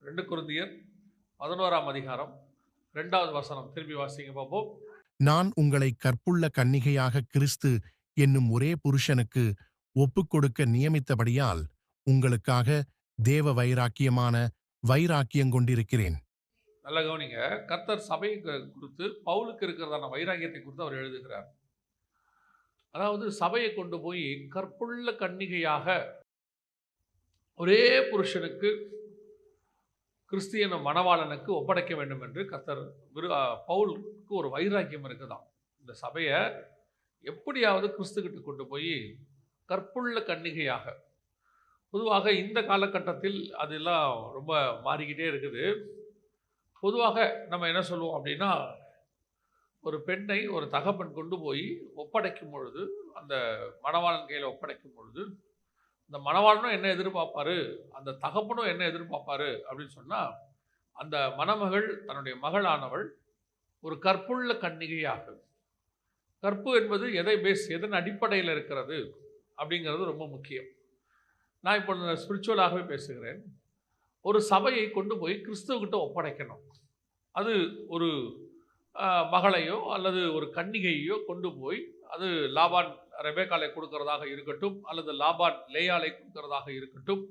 ரெண்டு குருந்தியர் பதினோராம் அதிகாரம் ரெண்டாவது வசனம். திரும்பி வாசிங்க பார்ப்போம். நான் உங்களை கற்புள்ள கன்னிகையாக கிறிஸ்து என்னும் ஒரே புருஷனுக்கு ஒப்புக்கொடுக்க நியமித்தபடியால் உங்களுக்காக தேவ வைராக்கியமான வைராக்கியம் கொண்டிருக்கிறேன். நல்ல கவனிங்க. கர்த்தர் சபையை கு- குறித்து பவுலுக்கு இருக்கிறதான வைராகியத்தை குறித்து அவர் எழுதுகிறார். அதாவது சபையை கொண்டு போய் கற்புள்ள கன்னிகையாக ஒரே புருஷனுக்கு கிறிஸ்தியன மணவாளனுக்கு ஒப்படைக்க வேண்டும் என்று கர்த்தர் விரு பவுலுக்கு ஒரு வைராக்கியம் இருக்குதான் இந்த சபையை எப்படியாவது கிறிஸ்துக்கிட்ட கொண்டு போய் கற்புள்ள கன்னிகையாக பொதுவாக இந்த காலகட்டத்தில் அதெல்லாம் ரொம்ப மாறிக்கிட்டே இருக்குது. பொதுவாக நம்ம என்ன சொல்லுவோம் அப்படின்னா ஒரு பெண்ணை ஒரு தகப்பன் கொண்டு போய் ஒப்படைக்கும் பொழுது அந்த மணவாளன் கையில் ஒப்படைக்கும் பொழுது இந்த மணவாளனும் என்ன எதிர்பார்ப்பாரு? அந்த தகப்பனும் என்ன எதிர்பார்ப்பாரு? அப்படின்னு சொன்னால் அந்த மணமகள் தன்னுடைய மகளானவள் ஒரு கற்புள்ள கன்னிகையாகும் கற்பு என்பது எதை பேஸ் எதன் அடிப்படையில் இருக்கிறது? அப்படிங்கிறது ரொம்ப முக்கியம். நான் இப்போ ஸ்பிரிச்சுவலாகவே பேசுகிறேன். ஒரு சபையை கொண்டு போய் கிறிஸ்துவகிட்ட ஒப்படைக்கணும். அது ஒரு மகளையோ அல்லது ஒரு கன்னிகையோ கொண்டு போய் அது லாபான் ரெபேக்காலை கொடுக்கறதாக இருக்கட்டும் அல்லது லாபான் லேயாலை கொடுக்கறதாக இருக்கட்டும்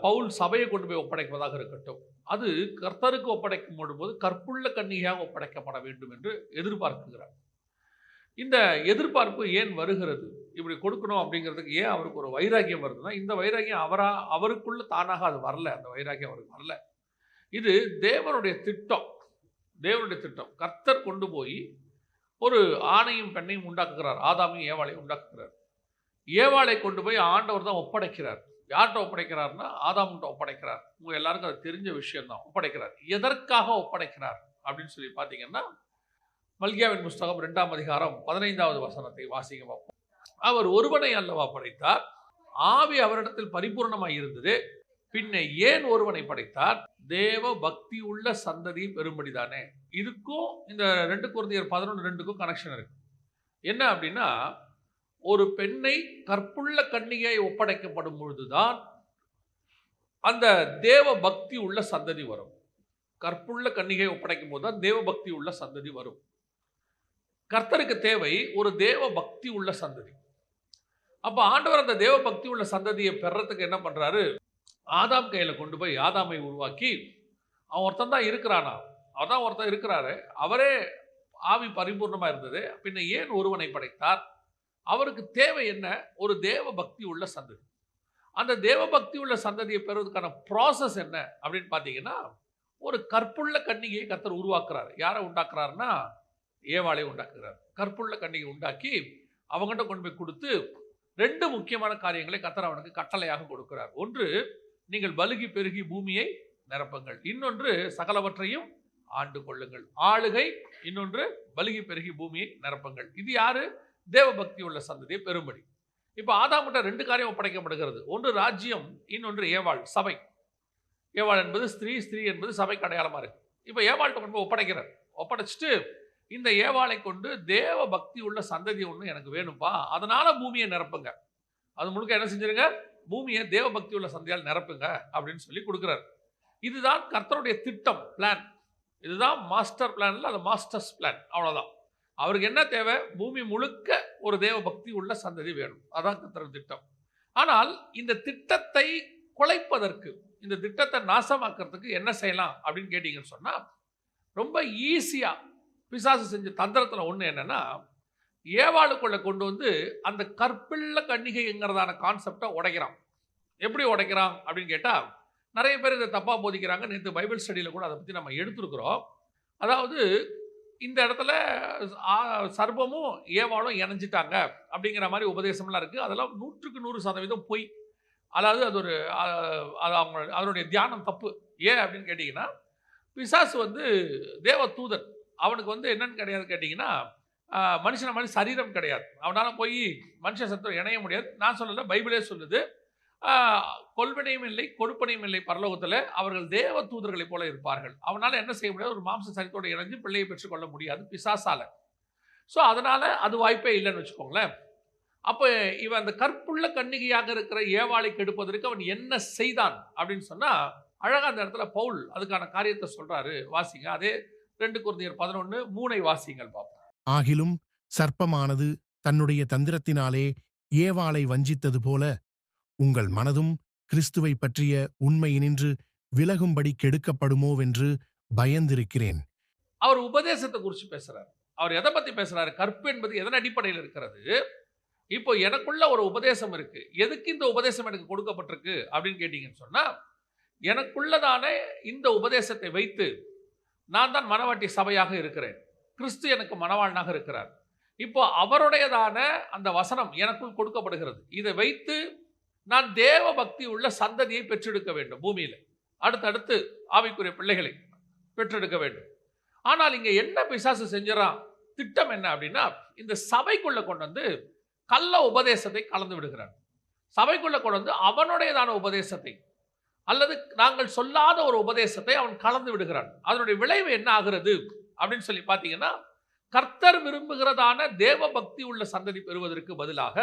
பவுல் சபையை கொண்டு போய் ஒப்படைப்பதாக இருக்கட்டும். அது கர்த்தருக்கு ஒப்படைக்கும் போது கற்புள்ள கன்னிகையாக ஒப்படைக்கப்பட வேண்டும் என்று எதிர்பார்க்குகிறார் இந்த எதிர்பார்ப்பு ஏன் வருகிறது? இப்படி கொடுக்கணும் அப்படிங்கிறதுக்கு ஏன் அவருக்கு ஒரு வைராக்கியம் வருதுன்னா இந்த வைராக்கியம் அவரா அவருக்குள்ள தானாக அது வரல. அந்த வைராக்கியம் அவருக்கு வரல. இது தேவனுடைய திட்டம். தேவனுடைய திட்டம். கர்த்தர் கொண்டு போய் ஒரு ஆணையும் பெண்ணையும் உண்டாக்குகிறார். ஆதாமையும் ஏவாளையும் உண்டாக்குகிறார். ஏவாளை கொண்டு போய் ஆண்டவர் தான் ஒப்படைக்கிறார். யார்கிட்ட ஒப்படைக்கிறார்னா ஆதாம்கிட்ட ஒப்படைக்கிறார். உங்கள் எல்லாருக்கும் அது தெரிஞ்ச விஷயம்தான். ஒப்படைக்கிறார். எதற்காக ஒப்படைக்கிறார்? அப்படின்னு சொல்லி பார்த்தீங்கன்னா மல்கியாவின் புஸ்தகம் ரெண்டாம் அதிகாரம் பதினைந்தாவது வசனத்தை வாசிக்க பார்ப்போம். அவர் ஒருவனை அல்லவா படைத்தார். ஆவி அவரிடத்தில் பரிபூர்ணமாக இருந்தது. பின்ன ஏன் ஒருவனை படைத்தார்? தேவ பக்தி உள்ள சந்ததி பெரும்படிதானே இதுக்கும் இந்த ரெண்டு குருந்தியர் பதினொன்று ரெண்டுக்கும் கனெக்ஷன் இருக்கு. என்ன அப்படின்னா ஒரு பெண்ணை கற்புள்ள கன்னிகை ஒப்படைக்கப்படும் பொழுதுதான் அந்த தேவ பக்தி உள்ள சந்ததி வரும். கற்புள்ள கன்னிகை ஒப்படைக்கும் போது தான் தேவ பக்தி உள்ள சந்ததி வரும். கர்த்தருக்கு தேவை ஒரு தேவ பக்தி உள்ள சந்ததி. அப்போ ஆண்டவர் அந்த தேவ பக்தி உள்ள சந்ததியை பெறத்துக்கு என்ன பண்ணுறாரு ஆதாம் கையில் கொண்டு போய் ஆதாமை உருவாக்கி அவன் ஒருத்தன் தான் இருக்கிறானா? அவர் தான் ஒருத்தன் இருக்கிறாரு. அவரே ஆவி பரிபூர்ணமாக இருந்தது. பின்ன ஏன் ஒருவனை படைத்தார்? அவருக்கு தேவை என்ன? ஒரு தேவ பக்தி உள்ள சந்ததி. அந்த தேவ பக்தி உள்ள சந்ததியை பெறுவதற்கான ப்ராசஸ் என்ன? அப்படின்னு பார்த்தீங்கன்னா ஒரு கற்புள்ள கன்னிகையை கத்தர் உருவாக்குறாரு. யாரை உண்டாக்குறாருன்னா ஏவாளை உண்டாக்குறார். கற்புள்ள கன்னிகை உண்டாக்கி அவங்ககிட்ட கொண்டு போய் கொடுத்து ரெண்டு முக்கியமான காரியங்களை கத்தர் அவனுக்கு கட்டளையாக கொடுக்கிறார். ஒன்று நீங்கள் பலுகி பெருகி பூமியை நிரப்புங்கள். இன்னொன்று சகலவற்றையும் ஆண்டு கொள்ளுங்கள். ஆளுகை இன்னொன்று பலுகி பெருகி பூமியை நிரப்புங்கள். இது யாரு? தேவ பக்தி உள்ள சந்ததியை பெரும்படி. இப்போ ஆதாமிட்ட ரெண்டு காரியம் ஒப்படைக்கப்படுகிறது. ஒன்று ராஜ்யம் இன்னொன்று ஏவாள் சபை. ஏவாள் என்பது ஸ்திரீ ஸ்திரீ என்பது சபைக்கு அடையாளமாக இருக்கு. இப்போ ஏவாள்கிட்ட கொண்டு ஒப்படைக்கிறார். ஒப்படைச்சிட்டு இந்த ஏவாளை கொண்டு தேவ பக்தி உள்ள சந்ததி ஒன்று எனக்கு வேணும்ப்பா அதனால பூமியை நிரப்புங்க. அது முழுக்க என்ன செஞ்சிருங்க? பூமியை தேவ பக்தி உள்ள சந்தையால் நிரப்புங்க அப்படின்னு சொல்லி கொடுக்குறாரு. இதுதான் கர்த்தருடைய திட்டம் பிளான் இதுதான் மாஸ்டர் பிளான் இல்லை அது மாஸ்டர்ஸ் பிளான் அவ்வளோதான் அவருக்கு என்ன தேவை? பூமி முழுக்க ஒரு தேவ பக்தி உள்ள சந்ததி வேணும். அதான் கர்த்தர் திட்டம். ஆனால் இந்த திட்டத்தை குலைப்பதற்கு இந்த திட்டத்தை நாசமாக்கிறதுக்கு என்ன செய்யலாம் அப்படின்னு கேட்டிங்கன்னு சொன்னால் ரொம்ப ஈஸியாக பிசாசு செஞ்ச தந்திரத்தில் ஒன்று என்னன்னா ஏவாளுக்குள்ளே கொண்டு வந்து அந்த கற்பிள்ள கன்னிகைங்கிறதான கான்செப்டை உடைக்கிறான். எப்படி உடைக்கிறான் அப்படின்னு கேட்டால் நிறைய பேர் இதை தப்பாக போதிக்கிறாங்க. நேற்று பைபிள் ஸ்டடியில் கூட அதை பற்றி நம்ம எடுத்துருக்குறோம். அதாவது இந்த இடத்துல சர்பமும் ஏவாளும் இணைஞ்சிட்டாங்க அப்படிங்கிற மாதிரி உபதேசம்லாம் இருக்குது அதெல்லாம் நூற்றுக்கு நூறு சதவீதம் பொய். அதாவது அது ஒரு அது அவங்க அதனுடைய தியானம் தப்பு. ஏன் அப்படின்னு கேட்டிங்கன்னா பிசாசு வந்து தேவ தூதன் அவனுக்கு வந்து என்னன்னு கிடையாது கேட்டிங்கன்னா மனுஷன மாதிரி சரீரம் கிடையாது. அவனால் போய் மனுஷ சத்தம் இணைய முடியாது. நான் சொல்லலை பைபிளே சொல்லுது. கொள்வனையும் இல்லை கொடுப்பனையும் இல்லை பரலோகத்தில். அவர்கள் தேவ தூதர்களைப் போல இருப்பார்கள். அவனால் என்ன செய்ய முடியாது? ஒரு மாம்ச சரீரத்தோடு இணைஞ்சு பிள்ளையை பெற்றுக்கொள்ள முடியாது பிசாசால. ஸோ அதனால் அது வாய்ப்பே இல்லைன்னு வச்சுக்கோங்களேன். அப்போ இவன் அந்த கற்புள்ள கன்னிகையாக இருக்கிற ஏவாளை கெடுப்பதற்கு அவன் என்ன செய்தான் அப்படின்னு சொன்னால் அழகாக அந்த இடத்துல பவுல் அதுக்கான காரியத்தை சொல்கிறாரு வாசிங்க. அதே ரெண்டு குருந்தியர் பதினொன்று மூனை வாசிங்கள் பார்ப்போம் ஆகிலும் சர்ப்பமானது தன்னுடைய தந்திரத்தினாலே ஏவாளை வஞ்சித்தது போல உங்கள் மனதும் கிறிஸ்துவை பற்றிய உண்மையினின்று விலகும்படி கெடுக்கப்படுமோவென்று பயந்திருக்கிறேன். அவர் உபதேசத்தை குறித்து பேசுறாரு. அவர் எதை பத்தி பேசுறாரு? கற்பு என்பது எதன் அடிப்படையில் இருக்கிறது? இப்போ எனக்குள்ள ஒரு உபதேசம் இருக்கு. எதுக்கு இந்த உபதேசம் எனக்கு கொடுக்கப்பட்டிருக்கு அப்படின்னு கேட்டீங்கன்னு சொன்னா எனக்குள்ளதான இந்த உபதேசத்தை வைத்து நான் தான் மனவாட்டி சபையாக இருக்கிறேன். கிறிஸ்து எனக்கு மணவாளனாக இருக்கிறார். இப்போ அவருடையதான அந்த வசனம் எனக்குள் கொடுக்கப்படுகிறது. இதை வைத்து நான் தேவ பக்தி உள்ள சந்ததியை பெற்றெடுக்க வேண்டும் பூமியில். அடுத்தடுத்து ஆவிக்குரிய பிள்ளைகளை பெற்றெடுக்க வேண்டும். ஆனால் இங்கே என்ன பிசாசு செஞ்சிடறான்? திட்டம் என்ன அப்படின்னா இந்த சபைக்குள்ளே கொண்டு வந்து கள்ள உபதேசத்தை கலந்து விடுகிறான் சபைக்குள்ளே கொண்டு வந்து அவனுடையதான உபதேசத்தை அல்லது நாங்கள் சொல்லாத ஒரு உபதேசத்தை அவன் கலந்து விடுகிறான். அதனுடைய விளைவு என்ன ஆகிறது? அப்படின்னு சொல்லி பார்த்தீங்கன்னா கர்த்தர் விரும்புகிறதான தேவ பக்தி உள்ள சந்ததி பெறுவதற்கு பதிலாக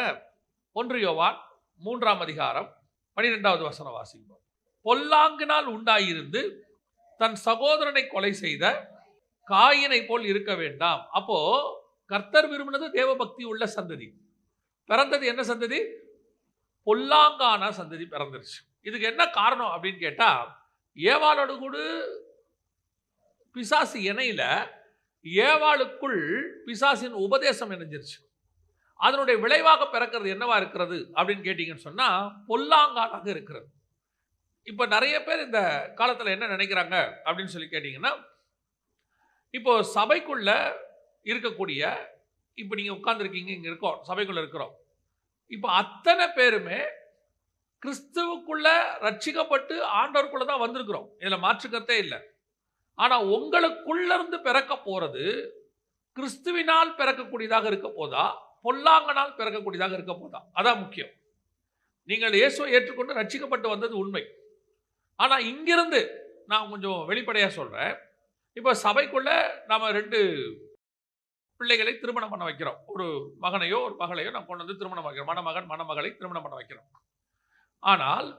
ஒன்று யோவான் மூன்றாம் அதிகாரம் பனிரெண்டாவது வசனம் வாசிப்போம். பொல்லாங்கினால் உண்டாயிருந்து தன் சகோதரனை கொலை செய்த காயினை போல் இருக்க வேண்டாம். அப்போ கர்த்தர் விரும்பினது தேவ பக்தி உள்ள சந்ததி. பிறந்தது என்ன சந்ததி? பொல்லாங்கான சந்ததி பிறந்துருச்சு. இதுக்கு என்ன காரணம் அப்படின்னு கேட்டால் ஏவாளோடு கூட பிசாசு இணையில் ஏவாளுக்குள் பிசாசின் உபதேசம் இணைஞ்சிருச்சு. அதனுடைய விளைவாக பிறக்கிறது என்னவா இருக்கிறது அப்படின்னு கேட்டிங்கன்னு சொன்னால் பொல்லாங்காலாக இருக்கிறது. இப்போ நிறைய பேர் இந்த காலத்தில் என்ன நினைக்கிறாங்க அப்படின்னு சொல்லி கேட்டிங்கன்னா இப்போ சபைக்குள்ளே இருக்கக்கூடிய இப்போ நீங்கள் உட்காந்துருக்கீங்க இங்கே இருக்கோம் சபைக்குள்ளே இருக்கிறோம். இப்போ அத்தனை பேருமே கிறிஸ்துவுக்குள்ளே ரட்சிக்கப்பட்டு ஆண்டவருக்குள்ளே தான் வந்திருக்கிறோம். இதில் மாற்றுக்கத்தே இல்லை. ஆனால் உங்களுக்குள்ளேருந்து பிறக்க போகிறது கிறிஸ்துவினால் பிறக்கக்கூடியதாக இருக்க போதா? பொல்லாங்கனால் பிறக்கக்கூடியதாக இருக்க போதா? அதான் முக்கியம். நீங்கள் இயேசுவை ஏற்றுக்கொண்டு ரட்சிக்கப்பட்டு வந்தது உண்மை. ஆனால் இங்கிருந்து நான் கொஞ்சம் வெளிப்படையாக சொல்கிறேன் இப்போ சபைக்குள்ளே நாம் ரெண்டு பிள்ளைகளை திருமணம் பண்ண வைக்கிறோம். ஒரு மகனையோ ஒரு மகளையோ நான் கொண்டு வந்து திருமணம் வைக்கிறோம். மணமகன் மணமகளை திருமணம் பண்ண வைக்கிறோம். ஆனால்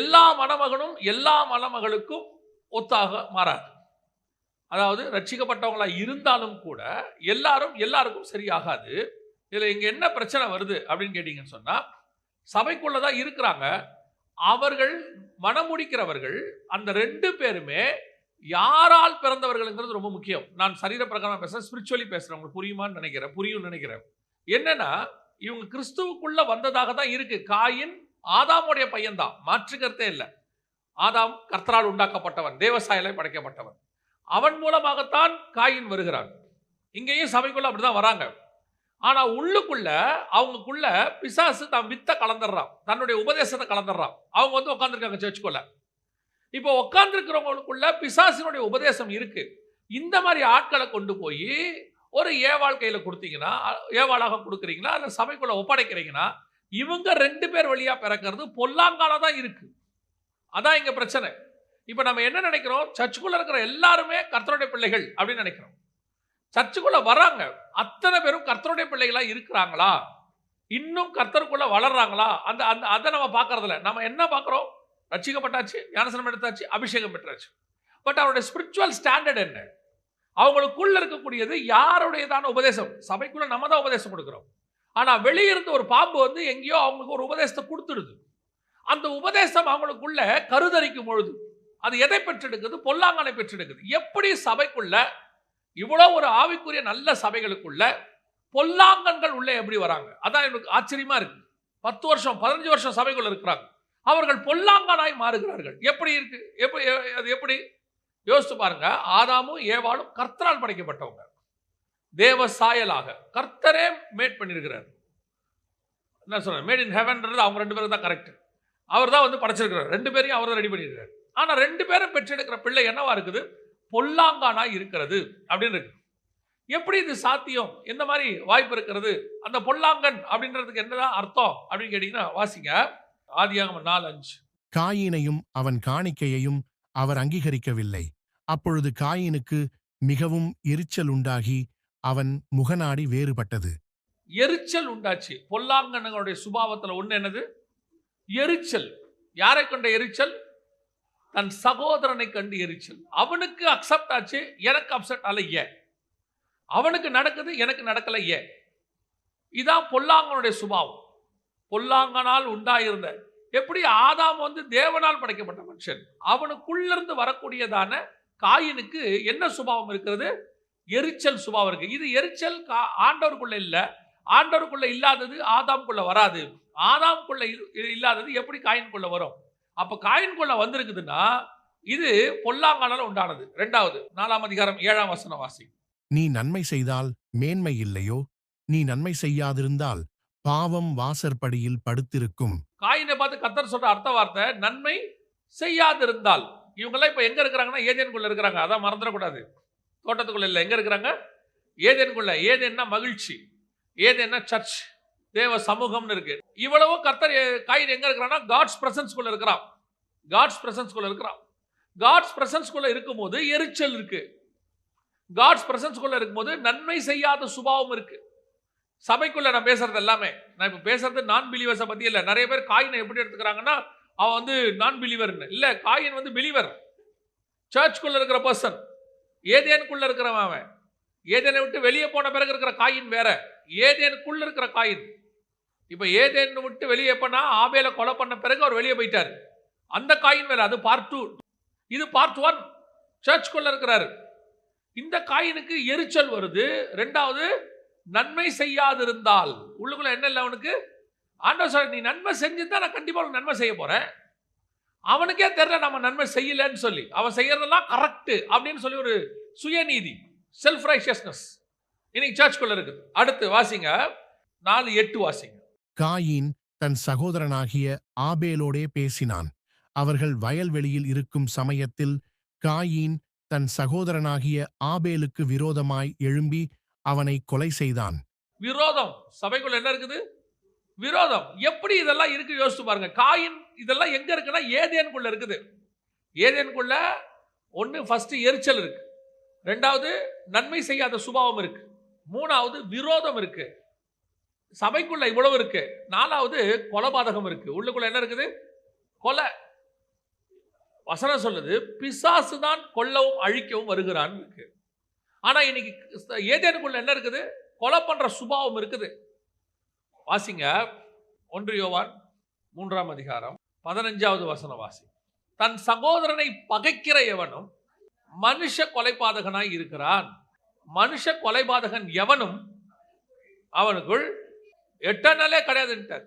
எல்லா மணமகனும் எல்லா மணமகளுக்கும் ஒத்தாக மாறாது. அதாவது ரட்சிக்கப்பட்டவங்களாக இருந்தாலும் கூட எல்லாரும் எல்லாருக்கும் சரியாகாது. இதில் இங்கே என்ன பிரச்சனை வருது அப்படின்னு கேட்டிங்கன்னு சொன்னால் சபைக்குள்ளே தான் இருக்கிறாங்க. அவர்கள் மனமுடிக்கிறவர்கள் அந்த ரெண்டு பேருமே யாரால் பிறந்தவர்கள்ங்கிறது ரொம்ப முக்கியம். நான் சரீர பிரகாரம் பேசுகிறேன் ஸ்பிரிச்சுவலி பேசுகிறேன் உங்களுக்கு புரியுமான்னு நினைக்கிறேன் புரியும்னு நினைக்கிறேன். என்னன்னா இவங்க கிறிஸ்துவுக்குள்ள வந்ததாக தான் இருக்கு. காயின் ஆதாமுடைய பையன்தான். மாற்றுக்கிறதே இல்லை. ஆதாம் கர்த்தரால் உண்டாக்கப்பட்டவன் தேவசாயலை படைக்கப்பட்டவன். அவன் மூலமாகத்தான் காயின் வருகிறான். இங்கேயும் சபைக்குள்ள அப்படிதான் வராங்க. ஆனா உள்ளுக்குள்ள அவங்களுக்குள்ள பிசாசு தான் வித்த கலந்துடுறான். தன்னுடைய உபதேசத்தை கலந்துடுறான். அவங்க வந்து உட்காந்துருக்காங்க சர்ச்சுக்குள்ள இப்போ உட்காந்துருக்கிறவங்களுக்குள்ள பிசாசினுடைய உபதேசம் இருக்கு. இந்த மாதிரி ஆட்களை கொண்டு போய் ஒரு ஏவாள் கையில் கொடுத்தீங்கன்னா ஏவாளாக கொடுக்குறீங்களா அந்த சபைக்குள்ள ஒப்படைக்கிறீங்கன்னா இவங்க ரெண்டு பேர் வழியாக பிறக்கிறது பொல்லாங்கால தான் இருக்குது அதான் இங்கே பிரச்சனை. இப்போ நம்ம என்ன நினைக்கிறோம்? சர்ச்சுக்குள்ளே இருக்கிற எல்லாருமே கர்த்தருடைய பிள்ளைகள் அப்படின்னு நினைக்கிறோம். சர்ச்சுக்குள்ளே வராங்க. அத்தனை பேரும் கர்த்தருடைய பிள்ளைகளாக இருக்கிறாங்களா? இன்னும் கர்த்தருக்குள்ளே வளர்றாங்களா? அந்த அந்த அதை நம்ம பார்க்கறதில்ல. நம்ம என்ன பார்க்குறோம்? ரட்சிக்கப்பட்டாச்சு ஞானசனம் எடுத்தாச்சு அபிஷேகம் பெற்றாச்சு. பட் அவருடைய ஸ்பிரிச்சுவல் ஸ்டாண்டர்ட் என்ன? அவங்களுக்குள்ள இருக்கக்கூடியது யாருடையதான உபதேசம்? சபைக்குள்ளே நம்ம தான் உபதேசம் கொடுக்குறோம். ஆனால் வெளியிருந்து ஒரு பாம்பு வந்து எங்கேயோ அவங்களுக்கு ஒரு உபதேசத்தை கொடுத்துடுது. அந்த உபதேசம் அவங்களுக்குள்ள கருதரிக்கும் பொழுது அது எதை பெற்றெடுக்குது? பொல்லாங்கனை பெற்றெடுக்குது. எப்படி சபைக்குள்ள இவ்வளோ ஒரு ஆவிக்குரிய நல்ல சபைகளுக்குள்ள பொல்லாங்கன்கள் உள்ளே எப்படி வராங்க? அதான் எனக்கு ஆச்சரியமா இருக்கு. பத்து வருஷம் பதினஞ்சு வருஷம் சபைக்குள்ள இருக்கிறாங்க. அவர்கள் பொல்லாங்கனாய் மாறுகிறார்கள். எப்படி இருக்கு? எப்படி அது எப்படி? யோசித்து பாருங்க. ஆதாமும் ஏவாளும் கர்த்தரால் படைக்கப்பட்டவங்க. தேவ சாயலாக. கர்த்தரே மேட் பண்ணியிருக்கிறார். என்ன சொல்றேன் மேட் இன் ஹெவன்ன்றது அவங்க ரெண்டு பேரும் தான் கரெக்ட் அவர் தான் வந்து படைச்சிருக்கிறார். ரெண்டு பேரையும் அவர் தான் ரெடி பண்ணியிருக்காரு ஆனா ரெண்டு பேரும் பெற்றெடுக்கிற பிள்ளை என்னவா இருக்குது? பொல்லாங்கானா இருக்கிறது அப்படின்னு இருக்கு. எப்படி இது சாத்தியம்? எந்த மாதிரி வாய்ப்பு இருக்கிறது? அந்த பொல்லாங்கன் அப்படின்றதுக்கு என்னதான் அர்த்தம் அப்படின்னு கேட்டீங்கன்னா வாசிங்க. ஆதியாகமம் நாலு அஞ்சு காயினையும் அவன் காணிக்கையையும் அவர் அங்கீகரிக்கவில்லை. அப்பொழுது காயினுக்கு மிகவும் எரிச்சல் உண்டாகி அவன் முகநாடி வேறுபட்டது. எரிச்சல் உண்டாச்சு. பொல்லாங்கனுடைய சுபாவத்துல ஒண்ணு என்னது? எரிச்சல். யாரை கொண்ட எரிச்சல்? தன் சகோதரனை கண்டு எரிச்சல். அவனுக்கு அக்செப்ட் ஆச்சு எனக்கு அப்செட் ஆல ஏன்? அவனுக்கு நடக்குது எனக்கு நடக்கல ஏன்? இதான் பொல்லாங்கனுடைய சுபாவம். பொல்லாங்கனால் உண்டாயிருந்த எப்படி ஆதாம் வந்து தேவனால் படைக்கப்பட்ட மனுஷன்? அவனுக்குள்ளிருந்து வரக்கூடியதான காயினுக்கு என்ன சுபாவம் இருக்கிறது? எரிச்சல் சுபாவம் இருக்கு. இது எரிச்சல் கா- ஆண்டவருக்குள்ள இல்லை ஆண்டவருக்குள்ள இல்லாதது ஆதாம்குள்ள வராது. ஆதாம்குள்ள இல்- இல்லாதது எப்படி காயின்குள்ள வரும்? அப்ப காயின்குள்ள வந்திருக்குதுன்னா இது பொல்லாங்கானால உண்டானது. ரெண்டாவது நாலாம் அதிகாரம் ஏழாம் வசனம் வாசி. நீ நன்மை செய்தால் மேன்மை இல்லையோ? நீ நன்மை செய்யாதிருந்தால் பாவம் வாசற்படியில் படுத்திருக்கும். காயினை பார்த்து கத்தர் சொல்ற அர்த்த வார்த்தை நன்மை செய்யாதிருந்தால். இவங்கெல்லாம் இப்ப எங்க இருக்கிறாங்கன்னா ஏதேனுக்குள்ள இருக்கிறாங்க. அதான் மறந்துடக்கூடாது. தோட்டத்துக்குள்ள இல்லை. எங்க இருக்கிறாங்க? ஏதேனுக்குள்ள ஏதேன்னா மகிழ்ச்சி. ஏதேன்னா சர்ச் தேவ சமூகம்னு இருக்கு. இவ்வளவு கர்த்தர் காயின் எங்க இருக்கிறான்னா காட்ஸ் பிரசன்ஸ்குள்ள இருக்கிறான் காட்ஸ் பிரசன்ஸ்குள்ள இருக்கிறான் காட்ஸ் பிரசன்ஸ்குள்ள இருக்கும்போது எரிச்சல் இருக்கு. காட்ஸ் பிரசன்ஸ்குள்ள இருக்கும்போது நன்மை செய்யாத சுபாவம் இருக்கு. சபைக்குள்ள நான் பேசுறது எல்லாமே. நான் இப்போ பேசுறது நான் பிலீவர்ஸை பத்தி இல்லை. நிறைய பேர் காயினை எப்படி எடுத்துக்கிறாங்கன்னா அவன் வந்து நான் பிலீவர்னு இல்லை காயின் வந்து பிலீவர் சர்ச்சுக்குள்ள இருக்கிற பர்சன் ஏதேனுக்குள்ள இருக்கிறவன் அவன். ஏதேனை விட்டு வெளியே போன பிறகு இருக்கிற காயின் வேற. ஏதேனுக்குள்ள இருக்கிற காயின். இப்போ ஏதேன்னு விட்டு வெளியே எப்பனா ஆபேல கொலை பண்ண பிறகு அவர் வெளியே போயிட்டார். அந்த காயின் வேற அது பார்ட் டூ இது பார்ட் ஒன் சர்ச்சுக்குள்ள இருக்கிறாரு. இந்த காயினுக்கு எரிச்சல் வருது. ரெண்டாவது நன்மை செய்யாதிருந்தால். உள்ளுக்குள்ள என்ன இல்லை அவனுக்கு? ஆண்டவர் சார் நீ நன்மை செஞ்சுதான் நான் கண்டிப்பாக உனக்கு நன்மை செய்ய போகிறேன் அவனுக்கே தெரில நம்ம நன்மை செய்யலன்னு சொல்லி. அவன் செய்யறதெல்லாம் கரெக்டு அப்படின்னு சொல்லி ஒரு சுயநீதி செல்ஃப் ரைஷியஸ்னஸ் இன்னைக்கு சர்ச்சுக்குள்ள இருக்குது அடுத்து வாசிங்க. நாலு எட்டு வாசிங்க. காயின் தன் சகோதரனாகிய ஆபேலோடே பேசினான். அவர்கள் வயல்வெளியில் இருக்கும் சமயத்தில் காயின் தன் சகோதரனாகிய ஆபேலுக்கு விரோதமாய் எழும்பி அவனை கொலை செய்தான். விரோதம். சபைக்குள்ள என்ன இருக்குது? விரோதம். எப்படி இதெல்லாம் இருக்கு யோசிச்சு பாருங்க. காயின் இதெல்லாம் எங்க இருக்குன்னா ஏதேனுக்குள்ள இருக்குது. ஏதேனுக்குள்ள ஒன்று ஃபர்ஸ்ட் எரிச்சல் இருக்கு. ரெண்டாவது நன்மை செய்யாத சுபாவம் இருக்கு. மூணாவது விரோதம் இருக்கு. சபைக்குள்ள இவ்வளவு இருக்கு. நாலாவது கொலபாதகம் இருக்கு. உள்ளுக்குள்ள என்ன இருக்குது? கொலை. வசனம் சொல்லுது பிசாசு தான் கொல்லவும் அழிக்கவும் வருகிறான் இருக்கு. ஆனா இன்னைக்கு ஏதேனுக்குள்ள என்ன இருக்குது? கொலை பண்ற சுபாவம் இருக்குது. வாசிங்க. ஒன்று யோவான் மூன்றாம் அதிகாரம் பதினஞ்சாவது வசன வாசி. தன் சகோதரனை பகைக்கிற எவனும் மனுஷ கொலைபாதகனாய் இருக்கிறான். மனுஷ கொலைபாதகன் எவனும் அவனுக்குள் எட்டனலே கிடையாதுன்ட்டார்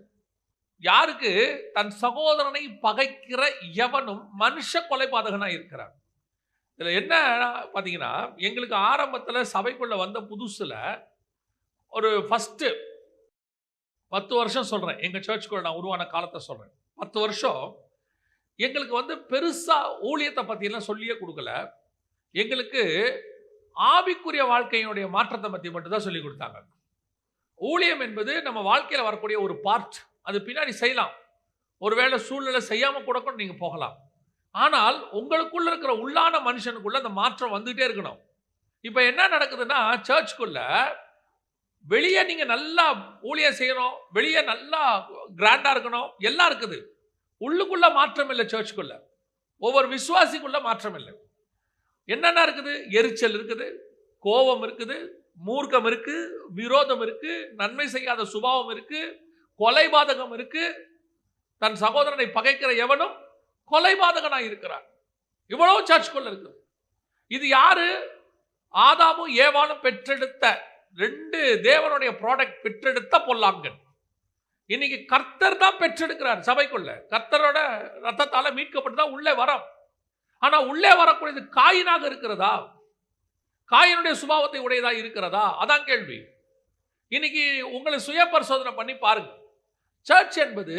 யாருக்கு? தன் சகோதரனை பகைக்கிற எவனும் மனுஷ கொலைபாதகனாக இருக்கிறான். இதில் என்ன பார்த்தீங்கன்னா எங்களுக்கு ஆரம்பத்தில் சபைக்குள்ளே வந்த புதுசில் ஒரு ஃபஸ்ட்டு பத்து வருஷம் சொல்கிறேன் எங்கள் சர்ச்சுக்குள்ள நான் உருவான காலத்தை சொல்கிறேன் பத்து வருஷம் எங்களுக்கு வந்து பெருசாக ஊழியத்தை பற்றியெல்லாம் சொல்லியே கொடுக்கல. எங்களுக்கு ஆவிக்குரிய வாழ்க்கையினுடைய மாற்றத்தை பற்றி மட்டும்தான் சொல்லி கொடுத்தாங்க. ஊழியம் என்பது நம்ம வாழ்க்கையில் வரக்கூடிய ஒரு பார்ட் அது பின்னாடி செய்யலாம். ஒருவேளை சூழ்நிலை செய்யாமல் கூட கூட நீங்கள் போகலாம். ஆனால் உங்களுக்குள்ள இருக்கிற உள்ளான மனுஷனுக்குள்ள அந்த மாற்றம் வந்துகிட்டே இருக்கணும். இப்போ என்ன நடக்குதுன்னா சர்ச்சுக்குள்ள வெளியே நீங்கள் நல்லா ஊழியம் செய்யணும் வெளியே நல்லா கிராண்டாக இருக்கணும் எல்லாம் இருக்குது. உள்ளுக்குள்ள மாற்றம் இல்லை சர்ச்சுக்குள்ள ஒவ்வொரு விசுவாசிக்குள்ள மாற்றம் இல்லை. என்னென்ன இருக்குது? எரிச்சல் இருக்குது கோபம் இருக்குது மூர்க்கம் இருக்கு விரோதம் இருக்கு நன்மை செய்யாத சுபாவம் இருக்கு கொலைபாதகம் இருக்கு. தன் சகோதரனை பகைக்கிற எவனும் கொலைபாதகனாக இருக்கிறான். இவ்வளவு சர்ச்சுக்குள்ள இருக்குது இது யாரு? ஆதாமும் ஏவாளும் பெற்றெடுத்த ரெண்டு தேவனுடைய ப்ராடக்ட் பெற்றெடுத்த பொல்லாங்கன். இன்னைக்கு கர்த்தர் தான் பெற்றெடுக்கிறார் சபைக்குள்ள. கர்த்தரோட ரத்தத்தால் மீட்கப்பட்டு தான் உள்ளே வரோம் ஆனால் உள்ளே வரக்கூடியது காயினாக இருக்கிறதா? காயினுடைய சுபாவத்தை உடையதாக இருக்கிறதா? அதான் கேள்வி. இன்னைக்கு உங்களை சுய பரிசோதனை பண்ணி பாருங்க. சர்ச் என்பது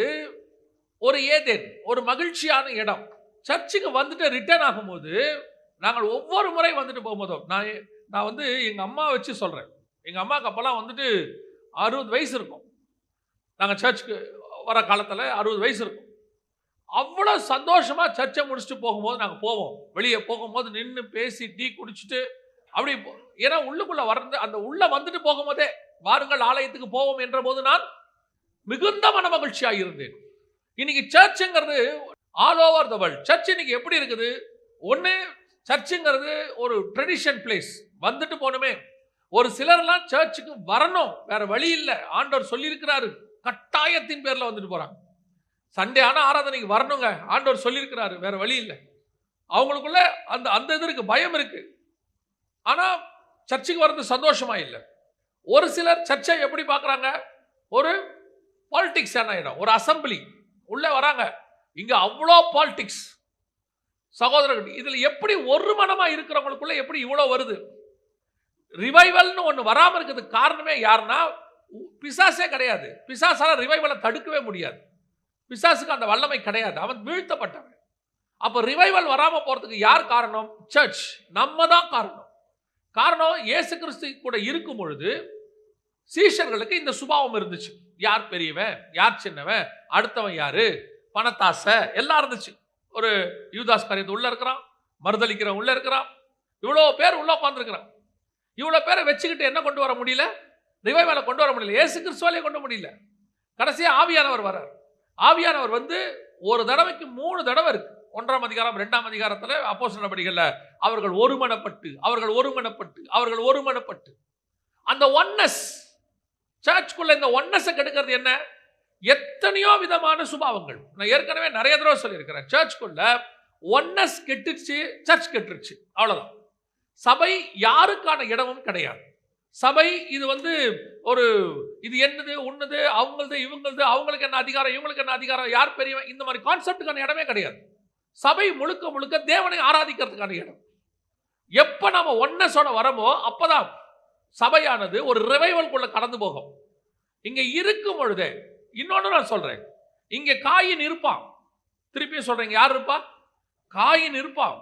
ஒரு ஏதேன் ஒரு மகிழ்ச்சியான இடம். சர்ச்சுக்கு வந்துட்டு ரிட்டர்ன் ஆகும்போது நாங்கள் ஒவ்வொரு முறை வந்துட்டு போகும்போதும் நான் நான் வந்து எங்கள் அம்மா வச்சு சொல்கிறேன் எங்கள் அம்மாவுக்கு அப்போல்லாம் வந்துட்டு அறுபது வயசு இருக்கும். நாங்கள் சர்ச்சுக்கு வர காலத்தில் அறுபது வயசு இருக்கும். அவ்வளோ சந்தோஷமாக சர்ச்சை முடிச்சுட்டு போகும்போது நாங்கள் போவோம். வெளியே போகும்போது நின்று பேசி டீ குடிச்சிட்டு அப்படி ஏன்னா உள்ளுக்குள்ளே வர்றது அந்த உள்ளே வந்துட்டு போகும்போதே வாருங்கள் ஆலயத்துக்கு போவோம் என்ற போது நான் மிகுந்த மன மகிழ்ச்சியாக இருந்தேன். இன்னைக்கு சர்ச்சுங்கிறது all over the world church இன்னைக்கு எப்படி இருக்குது? ஒன்று சர்ச்சுங்கிறது ஒரு ட்ரெடிஷன் பிளேஸ் வந்துட்டு போகணுமே ஒரு சிலர்லாம் சர்ச்சுக்கு வரணும். வேற வழி இல்லை. ஆண்டவர் சொல்லியிருக்கிறாரு. கட்டாயத்தின் பேரில் வந்துட்டு போகிறாங்க சண்டே ஆனால் ஆராதனைக்கு வரணுங்க. ஆண்டவர் சொல்லியிருக்கிறாரு. வேற வழி இல்லை. அவங்களுக்குள்ள அந்த அந்த இது இருக்கு பயம் இருக்கு. ஆனால் சர்ச்சுக்கு வர்றது சந்தோஷமா இல்லை. ஒரு சிலர் சர்ச்சை எப்படி பார்க்குறாங்க? ஒரு பாலிடிக்ஸ் இடம்? ஒரு அசம்பிளி உள்ளே வராங்க. இங்கே அவ்வளோ பாலிட்டிக்ஸ் சகோதரர்கள் இதில் எப்படி ஒரு மனமாக இருக்கிறவங்களுக்குள்ள எப்படி இவ்வளோ வருது? ரிவைவல்னு ஒன்று வராமல் இருக்கிறதுக்கு காரணமே யாருன்னா பிசாசே கிடையாது. பிசாசால் ரிவைவலை தடுக்கவே முடியாது. பிசாசுக்கு அந்த வல்லமை கிடையாது. அவன் வீழ்த்தப்பட்டவன். அப்போ ரிவைவல் வராமல் போகிறதுக்கு யார் காரணம்? சர்ச் நம்ம தான் காரணம். காரணம் இயேசு கிறிஸ்து கூட இருக்கும் பொழுது சீஷர்களுக்கு இந்த சுபாவம் இருந்துச்சு. யார் பெரியவன்? யார் சின்னவன்? அடுத்தவன் யாரு? பணத்தாசை. எல்லாம் இருந்துச்சு. ஒரு யூதாஸ் காரியத்து உள்ளே இருக்கிறான். மறுதளிக்கிறவன் உள்ளே இருக்கிறான். இவ்வளோ பேர் உள்ளே உட்காந்துருக்கிறான் இவ்வளோ பேரை வச்சுக்கிட்டு என்ன கொண்டு வர முடியல? ரிவைவலை கொண்டு வர முடியல. ஏசு கிறிஸ்துவாலே கொண்டு முடியல. கடைசியாக ஆவியானவர் வரார் ஆவியானவர் வந்து ஒரு தடவைக்கு மூணு தடவை இருக்கு. ஒன்றாம் அதிகாரம் ரெண்டாம் அதிகாரத்தில் அப்போஸ் நடவடிக்கையில் அவர்கள் ஒருமனப்பட்டு அவர்கள் ஒருமனப்பட்டு அவர்கள் ஒருமனப்பட்டு. அந்த ஒன்னஸ் சர்ச்சுக்குள்ள இந்த ஒன்னஸை கெடுக்கிறது என்ன? எத்தனையோ விதமான சுபாவங்கள். நான் ஏற்கனவே நிறைய தடவை சொல்லியிருக்கிறேன். சர்ச்சுக்குள்ள ஒன்னஸ் கெட்டுச்சு சர்ச் கெட்டுருச்சு. அவ்வளோதான் சபை யாருக்கான இடமும் கிடையாது. சபை இது வந்து ஒரு இது என்னது உன்னது அவங்களது இவங்களது அவங்களுக்கு என்ன அதிகாரம் இவங்களுக்கு என்ன அதிகாரம் யார் பெரியவன் இந்த மாதிரி கான்செப்டுக்கான இடமே கிடையாது. சபை முழுக்க முழுக்க தேவனை ஆராதிக்கிறதுக்கான இடம். எப்ப நாம ஒன்னஸோட வரமோ அப்போதான் சபையானது ஒரு ரிவைவல்குள்ள கடந்து போகும். இங்கே இருக்கும் பொழுதே இன்னொன்று நான் சொல்கிறேன் இங்கே காயின் இருப்பான். திருப்பியும் சொல்கிறேங்க யார் இருப்பா? காயின் இருப்பான்.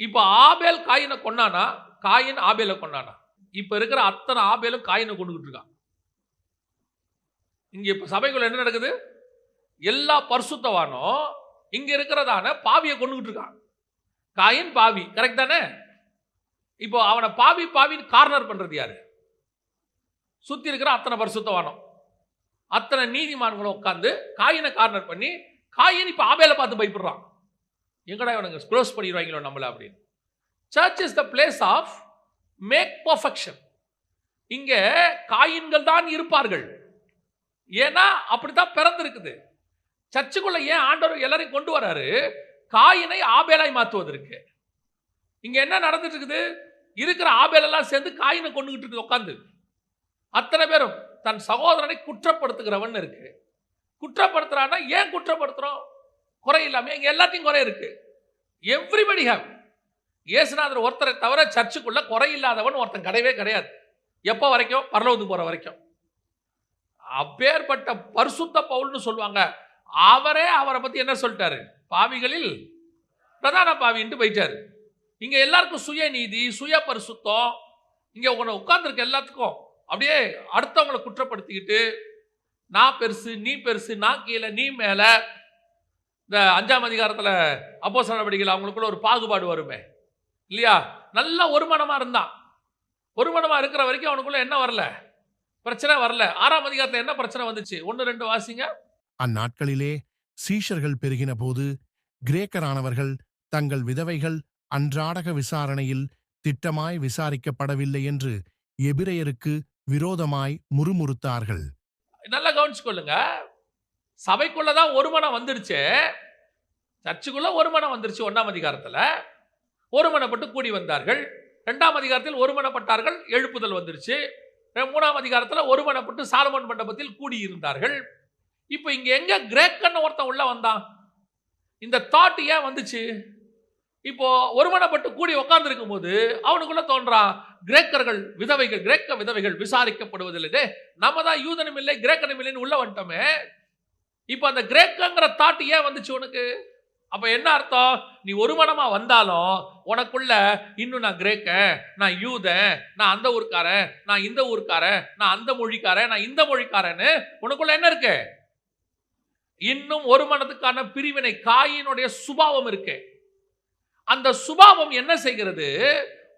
இப்போ ஆபேல் காயினை கொண்டானா காயின் ஆபேலை கொண்டானா இப்போ இருக்கிற அத்தனை ஆபேலும் காயினை கொண்டுகிட்டு இருக்கான். இங்கே இப்போ சபைக்குள்ள என்ன நடக்குது? எல்லா பரிசுத்தவானும் இங்கே இருக்கிறதான பாவியை கொண்டுகிட்டு இருக்கான். காயின் பாவி கரெக்ட் தானே? இப்போ அவனை பாவி பாவின்னு கார்னர் பண்ணுறது யாரு? சுற்றி இருக்கிற அத்தனை பரிசுத்தவானம். அத்தனை நீதிமான்களும் உட்காந்து காயினை கார்னர் பண்ணி காயின் இப்போ ஆபேல பார்த்து பயப்படுறான். எங்கடா இவனுங்க க்ளோஸ் பண்ணிடுவாங்களோ நம்மளை அப்படின்னு. Church is the place of make perfection இங்கே காயின்கள் தான் இருப்பார்கள். ஏன்னா அப்படித்தான் பிறந்திருக்குது. சர்ச்சுக்குள்ள ஏன் ஆண்டவர் எல்லாரையும் கொண்டு வராரு? காயினை ஆபேலாய் மாற்றுவதற்கு. இங்கே என்ன நடந்துட்டு இருக்குது இருக்கிற ஆபேலெல்லாம் சேர்ந்து காயினை கொண்டுகிட்டு இருக்குது உட்காந்து அத்தனை பேரும் தன் சகோதரனை குற்றப்படுத்துகிறவன் இருக்கு. குற்றப்படுத்துறான்னா ஏன் குற்றப்படுத்துறோம்? குறை இல்லாமல் எங்கள் எல்லாத்தையும் குறை இருக்கு. எவ்ரிபடி ஹேவ் இயேசுநாதர் ஒருத்தரை தவிர சர்ச்சுக்குள்ள குறை இல்லாதவன் ஒருத்தன் கிடையவே கிடையாது. எப்போ வரைக்கும்? பரலோகத்துக்கு போகிற வரைக்கும். அப்பேற்பட்ட பரிசுத்த பவுல்னு சொல்லுவாங்க. அவரே அவரை பற்றி என்ன சொல்லிட்டாரு? பாவிகளில் பிரதான பாவின்ட்டு போயிட்டாரு. இங்கே எல்லாருக்கும் சுய நீதி சுய பரிசுத்தம் இங்கே உன்னை உட்கார்ந்துருக்க எல்லாத்துக்கும் அப்படியே அடுத்தவங்களை குற்றப்படுத்திக்கிட்டு நான் பெருசு நீ பெருசு நான் கீழே நீ மேலே இந்த அஞ்சாம் அதிகாரத்தில் அப்போ நடவடிக்கைகள் அவங்களுக்குள்ள ஒரு பாகுபாடு வருமே. இல்லையா? நல்ல ஒருமனமா இருந்தான். ஒருமனமா இருக்கிற வரைக்கும் அவனுக்குள்ள என்ன வரல? பிரச்சனை வரல. ஆறாம் அதிகாரத்துல என்ன பிரச்சனை வந்துச்சு? ஒன்னு ரெண்டு வாசிங்க. அந்நாட்களிலே சீஷர்கள் பெருகின போது கிரேக்கரானவர்கள் தங்கள் விதவைகள் அன்றாடக விசாரணையில் திட்டமாய் விசாரிக்கப்படவில்லை என்று எபிரெயருக்கு விரோதமாய் முறுமுறுத்தார்கள். நல்லா கவனிச்சுக்கொள்ளுங்க. சபைக்குள்ளதான் ஒரு மனம் வந்துருச்சு. சர்ச்சுக்குள்ள ஒரு மனம் வந்துருச்சு ஒன்றாம் அதிகாரத்துல. ஒருமனப்பட்டு கூடி வந்தார்கள். ரெண்டாம் அதிகாரத்தில் ஒருமனப்பட்டார்கள் எழுப்புதல் வந்துருச்சு. மூணாம் அதிகாரத்தில் ஒருமனப்பட்டு சாலமன் மண்டபத்தில் கூடி இருந்தார்கள் இப்போ இங்கே எங்கே கிரேக்கன்னு ஒருத்தன் உள்ள வந்தான்? இந்த தாட் ஏன் வந்துச்சு? இப்போ ஒருமனப்பட்டு கூடி உட்கார்ந்துருக்கும் போது அவனுக்குள்ள தோன்றா கிரேக்கர்கள் விதவைகள் கிரேக்க விதவைகள் விசாரிக்கப்படுவதில்லை நம்ம தான் யூதனும் இல்லை கிரேக்கனும் இல்லைன்னு உள்ள வந்துட்டோமே. இப்போ அந்த கிரேக்கங்கிற தாட் ஏன் வந்துச்சு உனக்கு? அப்போ என்ன அர்த்தம்? நீ ஒரு மனமா வந்தாலும் உனக்குள்ள இன்னும் நான் கிரேக்கன் நான் யூதன் நான் அந்த ஊருக்காரன் நான் இந்த ஊர்க்காரன் நான் அந்த மொழிக்காரன் நான் இந்த மொழிக்காரன்னு உனக்குள்ள என்ன இருக்கு? இன்னும் ஒரு மனதுக்கான பிரிவினை காயினுடைய சுபாவம் இருக்கு. அந்த சுபாவம் என்ன செய்கிறது?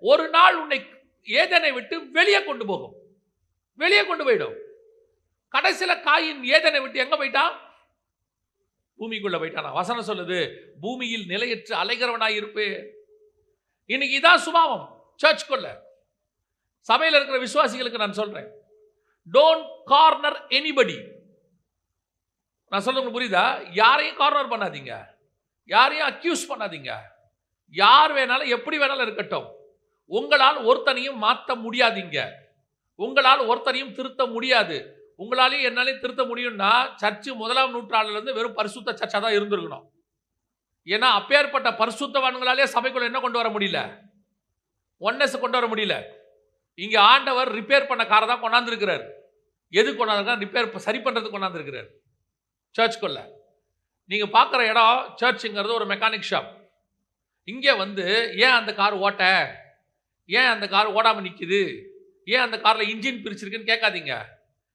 ஒரு நாள் உன்னை ஏதனை விட்டு வெளியே கொண்டு போகும். வெளியே கொண்டு போயிடும். கடைசியில் காயின் ஏதனை விட்டு எங்க போயிட்டான்? பூமிக்குள்ளே போயிட்டானா வசனம் சொல்லுது பூமியில் நிலையற்று அலைகிறவனாக இருப்பே இன்னைக்கு இதான் சுபாவம் சர்ச்சுக்குள்ள சபையில் இருக்கிற விசுவாசிகளுக்கு நான் சொல்கிறேன் டோன்ட் கார்னர் எனிபடி நான் சொல்ல புரியுதா? யாரையும் கார்னர் பண்ணாதீங்க. யாரையும் அக்யூஸ் பண்ணாதீங்க. யார் வேணாலும் எப்படி வேணாலும் இருக்கட்டும். உங்களால் ஒருத்தனையும் மாற்ற முடியாதீங்க. உங்களால் ஒருத்தனையும் திருத்த முடியாது. உங்களாலேயும் என்னாலையும் திருத்த முடியும்னா சர்ச்சு முதலாம் நூற்றாண்டுலேருந்து வெறும் பரிசுத்த சர்ச்சாக தான் இருந்திருக்கணும். ஏன்னா அப்பேற்பட்ட பரிசுத்தவான்களாலே சபைக்குள்ள என்ன கொண்டு வர முடியல? ஒன்னஸ் கொண்டு வர முடியல. இங்கே ஆண்டவர் ரிப்பேர் பண்ண காரை தான் கொண்டாந்துருக்கிறார். எது கொண்டாந்துருக்கா ரிப்பேர் சரி பண்ணுறதுக்கு கொண்டாந்துருக்கிறார். சர்ச்சுக்குள்ள நீங்கள் பார்க்குற இடம் சர்ச்சுங்கிறது ஒரு மெக்கானிக் ஷாப் இங்கே வந்து ஏன் அந்த கார் ஓட்ட? ஏன் அந்த கார் ஓடாமல் நிற்கிது ஏன் அந்த காரில் இன்ஜின் பிரிச்சிருக்குன்னு கேட்காதீங்க.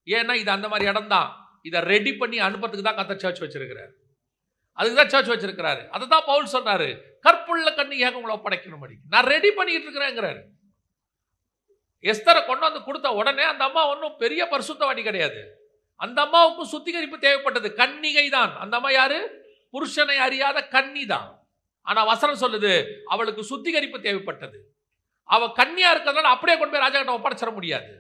ஏன்னா இது அந்த மாதிரி இடம் தான் இதை ரெடி பண்ணி அனுப்புறதுக்கு தான் கத்த சர்ச் வச்சிருக்கிறார். அதுக்கு தான் சர்ச் வச்சிருக்கிறாரு. அதை தான் பவுல் சொன்னார். கற்புள்ள கண்ணியாக உங்களை ஒப்படைக்கணும் நான் ரெடி பண்ணிட்டு இருக்கிறேங்கிறாரு எஸ்தரை கொண்டு வந்து கொடுத்த உடனே அந்த அம்மா ஒன்றும் பெரிய பரிசுத்தவாடி கிடையாது. அந்த அம்மாவுக்கும் சுத்திகரிப்பு தேவைப்பட்டது கன்னிகை தான் அந்த அம்மா யாரு? புருஷனை அறியாத கன்னி தான் ஆனால் வசனம் சொல்லுது அவளுக்கு சுத்திகரிப்பு தேவைப்பட்டது. அவள் கன்னியாக இருக்கிறதுனால அப்படியே கொண்டு போய் ராஜா கிட்ட ஒப்படைச்சிட முடியாது.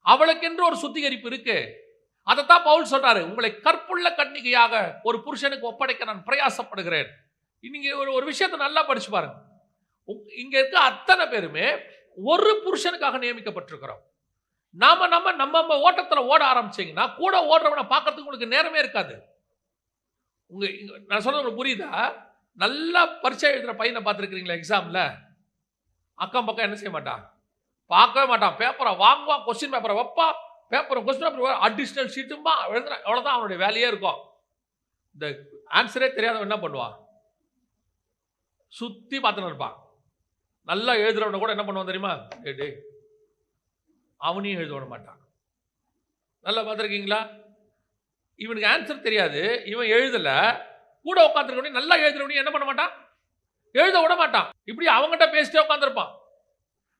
அவளுக்கென்று ஒரு சுத்திகரிப்பு இருக்கு. அதைத்தான் பவுல் சொல்றாரு உங்களை கற்புள்ள கன்னிகையாக ஒரு புருஷனுக்கு ஒப்படைக்க நான் பிரயாசப்படுகிறேன். நீங்க ஒரு ஒரு விஷயத்தை நல்லா படிச்சு பாருங்க. இங்க இருக்க அத்தனை பேருமே ஒரு புருஷனுக்காக நியமிக்கப்பட்டிருக்கிறோம். நாம நம்ம நம்ம ஓட்டத்தில் ஓட ஆரம்பிச்சீங்கன்னா கூட ஓடுறவனை பார்க்கறதுக்கு உங்களுக்கு நேரமே இருக்காது. உங்க நான் சொல்றது புரியுதா? நல்லா பரிச்சை எழுதுற பையனை பார்த்துருக்கிறீங்களா எக்ஸாம்ல அக்கம் பக்கம் என்ன செய்ய மாட்டான்? பார்க்கவே மாட்டான். பேப்பரை வாங்குவான் கொஸ்டின் பேப்பரை வைப்பா. பேப்பரை கொஸ்டின் பேப்பர் அடிஷ்னல் ஷீட்டுமா எழுதுறான் அவ்வளோதான் அவனுடைய வேலையே இருக்கும். இந்த ஆன்சரே தெரியாதவன் என்ன பண்ணுவான் சுற்றி பார்த்துன்னு இருப்பான். நல்லா எழுதுறவனை கூட என்ன பண்ணுவான் தெரியுமா? டேய் அவனையும் எழுத விட மாட்டான். நல்லா பார்த்துருக்கீங்களா? இவனுக்கு ஆன்சர் தெரியாது. இவன் எழுதலை. கூட உட்காந்துருக்கவனையும் நல்லா எழுதுறவனையும் என்ன பண்ண மாட்டான்? எழுத விட மாட்டான். இப்படி அவங்ககிட்ட பேசிட்டே உட்காந்துருப்பான்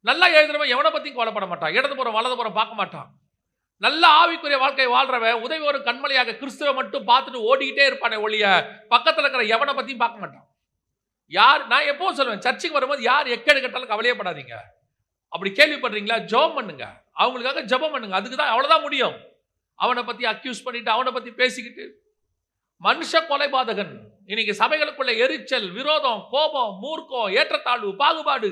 நல்லா எழுதுறவன் எவனை பற்றியும் கோலப்பட மாட்டான். இடதுபுறம் வலதுபுறம் பார்க்க மாட்டான். நல்ல ஆவிக்குரிய வாழ்க்கை வாழ்றவன் உதவி ஒரு கண்மலையாக கிறிஸ்துவை மட்டும் பார்த்துட்டு ஓடிக்கிட்டே இருப்பானே ஒழிய பக்கத்தில் இருக்கிற எவனை பற்றியும் பார்க்க மாட்டான். யார் நான் எப்பவும் சொல்லுவேன் சர்ச்சுக்கு வரும்போது யார் எக்கேடு கட்டாலும் கவலையப்படாதீங்க. அப்படி கேள்விப்படுறீங்களா? ஜெபம் பண்ணுங்க. அவங்களுக்காக ஜெபம் பண்ணுங்க. அதுக்கு தான் அவ்வளோதான் முடியும். அவனை பற்றி அக்யூஸ் பண்ணிட்டு அவனை பற்றி பேசிக்கிட்டு. மனுஷ கொலைபாதகன். இன்னைக்கு சபைகளுக்குள்ள எரிச்சல் விரோதம் கோபம் மூர்க்கம் ஏற்றத்தாழ்வு பாகுபாடு.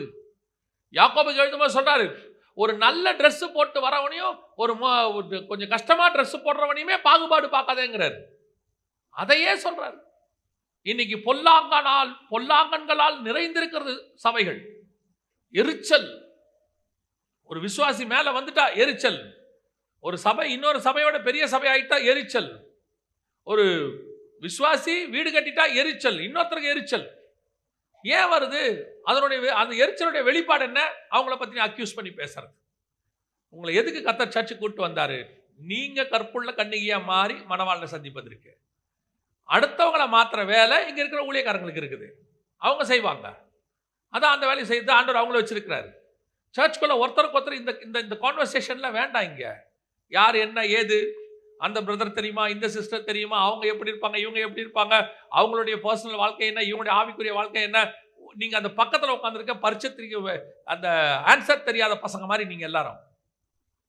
யாக்கோபுக்கு எழுதும்போது சொல்கிறாரு ஒரு நல்ல ட்ரெஸ்ஸு போட்டு வரவனையும் ஒரு ஒரு கொஞ்சம் கஷ்டமாக ட்ரெஸ்ஸு போடுறவனையுமே பாகுபாடு பார்க்காதேங்கிறார். அதையே சொல்கிறார் இன்னைக்கு பொல்லாங்கனால் பொல்லாங்கன்களால் நிறைந்திருக்கிறது சபைகள். எரிச்சல். ஒரு விசுவாசி மேலே வந்துட்டா எரிச்சல். ஒரு சபை இன்னொரு சபையோட பெரிய சபை ஆகிட்டா எரிச்சல். ஒரு விசுவாசி வீடு கட்டிட்டா எரிச்சல். இன்னொருத்தருக்கு எரிச்சல். ஏன் வருது? அதனுடைய அந்த எரிச்சலுடைய வெளிப்பாடு என்ன? அவங்கள பற்றி அக்யூஸ் பண்ணி பேசுறது. உங்களை எதுக்கு கத்த சர்ச்சு கூட்டு வந்தார்? நீங்கள் கற்புள்ள கண்ணிகையாக மாறி மணவாளனை சந்திப்பதற்கு. அடுத்தவங்கள மாத்துற வேலை இங்கே இருக்கிற ஊழியக்காரங்களுக்கு இருக்குது. அவங்க செய்வாங்க. அதான் அந்த வேலையை செய்து ஆண்டவர் அவங்கள வச்சிருக்கிறாரு. சர்ச்சுக்குள்ள ஒருத்தருக்கு ஒருத்தர் இந்த இந்த இந்த கான்வர்சேஷன்ல வேண்டாம் இங்கே. யார் என்ன ஏது? அந்த பிரதர் தெரியுமா? இந்த சிஸ்டர் தெரியுமா? அவங்க எப்படி இருப்பாங்க? இவங்க எப்படி இருப்பாங்க? அவங்களுடைய பர்சனல் வாழ்க்கை என்ன? இவங்களுடைய ஆவிக்குரிய வாழ்க்கை என்ன? நீங்கள் அந்த பக்கத்தில் உட்காந்துருக்க பரிச்சத்திரிக்க அந்த ஆன்சர் தெரியாத பசங்க மாதிரி நீங்கள் எல்லாரும்.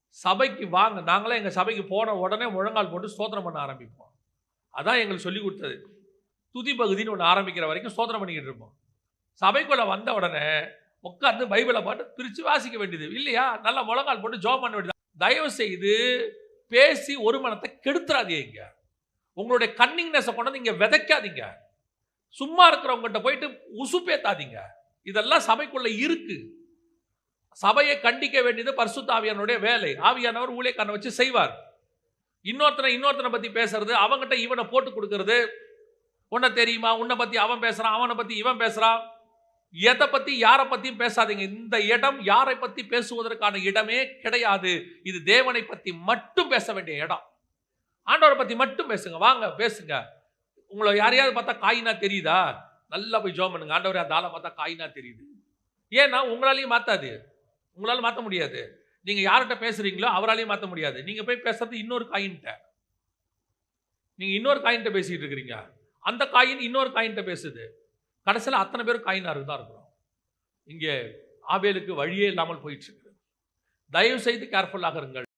சபைக்கு வாங்க. நாங்களே எங்கள் சபைக்கு போன உடனே முழங்கால் போட்டு சோதனை பண்ண ஆரம்பிப்போம். அதான் எங்களுக்கு சொல்லி கொடுத்தது. துதி பகுதின்னு ஒன்று ஆரம்பிக்கிற வரைக்கும் சோதனை பண்ணிக்கிட்டு இருப்போம். சபைக்குள்ள வந்த உடனே உட்காந்து பைபிளை பாட்டு பிரித்து வாசிக்க வேண்டியது. இல்லையா? நல்லா முழங்கால் போட்டு ஜோம் பண்ண வேண்டியது. தயவு செய்து பேசி ஒரு மனத்தை கெடுத்துறாதீங்க. உங்களுடைய கன்னிங்னஸை கொண்டு வந்து விதைக்காதீங்க. சும்மா இருக்கிறவங்ககிட்ட போயிட்டு உசுப்பேத்தாதீங்க. இதெல்லாம் சபைக்குள்ளே இருக்கு. சபையை கண்டிக்க வேண்டியது பரிசுத்த ஆவியானுடைய வேலை. ஆவியானவர் ஊழியக்காரனை வச்சு செய்வார். இன்னொருத்தனை இன்னொருத்தனை பற்றி பேசுறது அவங்ககிட்ட இவனை போட்டு கொடுக்கறது. உன்னை தெரியுமா? உன்னை பற்றி அவன் பேசுகிறான் அவனை பற்றி இவன் பேசுறான். எதை பற்றி யாரை பற்றியும் பேசாதீங்க. இந்த இடம் யாரை பற்றி பேசுவதற்கான இடமே கிடையாது. இது தேவனை பற்றி மட்டும் பேச வேண்டிய இடம். ஆண்டவரை பற்றி மட்டும் பேசுங்க. வாங்க பேசுங்க. உங்களை யாரையாவது பார்த்தா காயினா தெரியுதா? நல்லா போய் ஜோம் பண்ணுங்க. ஆண்டவரே அந்த ஆளை பார்த்தா காயினா தெரியுது. ஏன்னா உங்களாலையும் மாற்றாது உங்களால் மாற்ற முடியாது. நீங்கள் யார்கிட்ட பேசுறீங்களோ அவராலையும் மாற்ற முடியாது. நீங்கள் போய் பேசுறது இன்னொரு காயின்ட்ட. நீங்கள் இன்னொரு காயின்ட்ட பேசிட்டு இருக்கிறீங்க. அந்த காயின் இன்னொரு காயின்ட்ட பேசுது. கடைசியில் அத்தனை பேரும் காயினாருக்கு தான் இருக்கிறோம். இங்கே ஆபேலுக்கு வழியே இல்லாமல் போயிட்டு இருக்குது. தயவு செய்து கேர்ஃபுல்லாக இருங்கள்.